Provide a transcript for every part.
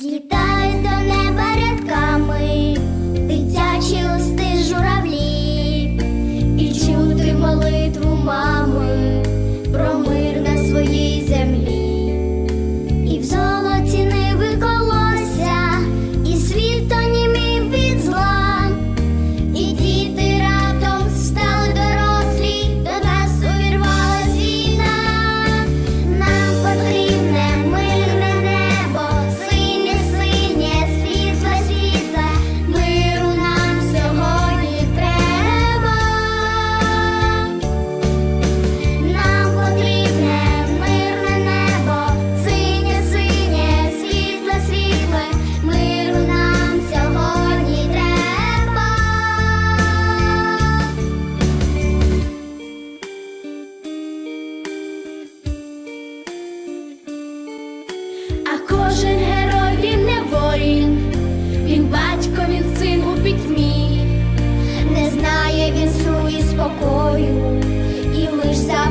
Злітай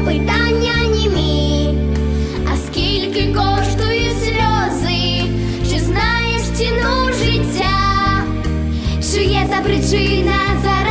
Питання німі, а скільки коштує сльози, чи знаєш ціну життя, що є та причина за.